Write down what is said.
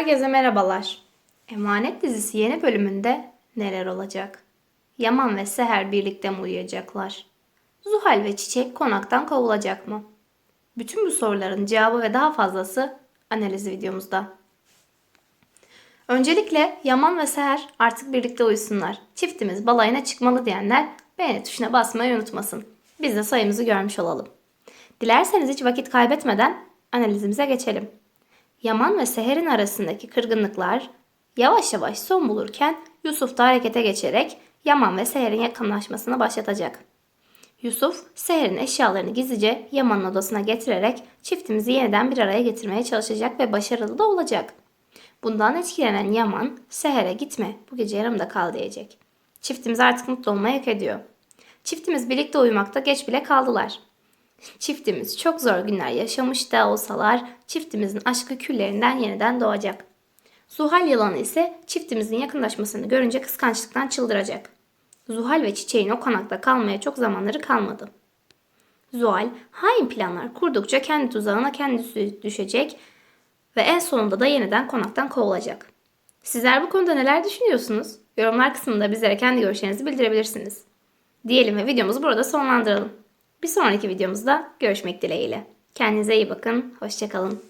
Herkese merhabalar. Emanet dizisi yeni bölümünde neler olacak? Yaman ve Seher birlikte mi uyuyacaklar? Zuhal ve Çiçek konaktan kovulacak mı? Bütün bu soruların cevabı ve daha fazlası analiz videomuzda. Öncelikle Yaman ve Seher artık birlikte uyusunlar. Çiftimiz balayına çıkmalı diyenler beğeni tuşuna basmayı unutmasın. Biz de sayımızı görmüş olalım. Dilerseniz hiç vakit kaybetmeden analizimize geçelim. Yaman ve Seher'in arasındaki kırgınlıklar yavaş yavaş son bulurken Yusuf da harekete geçerek Yaman ve Seher'in yakınlaşmasını başlatacak. Yusuf, Seher'in eşyalarını gizlice Yaman'ın odasına getirerek çiftimizi yeniden bir araya getirmeye çalışacak ve başarılı da olacak. Bundan etkilenen Yaman, Seher'e gitme bu gece yanımda kal diyecek. Çiftimiz artık mutlu olmayı hak ediyor. Çiftimiz birlikte uyumakta geç bile kaldılar. Çiftimiz çok zor günler yaşamış da olsalar çiftimizin aşkı küllerinden yeniden doğacak. Zuhal yılanı ise çiftimizin yakınlaşmasını görünce kıskançlıktan çıldıracak. Zuhal ve çiçeğin o konakta kalmaya çok zamanları kalmadı. Zuhal hain planlar kurdukça kendi tuzağına kendisi düşecek ve en sonunda da yeniden konaktan kovulacak. Sizler bu konuda neler düşünüyorsunuz? Yorumlar kısmında bizlere kendi görüşlerinizi bildirebilirsiniz. Diyelim ve videomuzu burada sonlandıralım. Bir sonraki videomuzda görüşmek dileğiyle. Kendinize iyi bakın, hoşçakalın.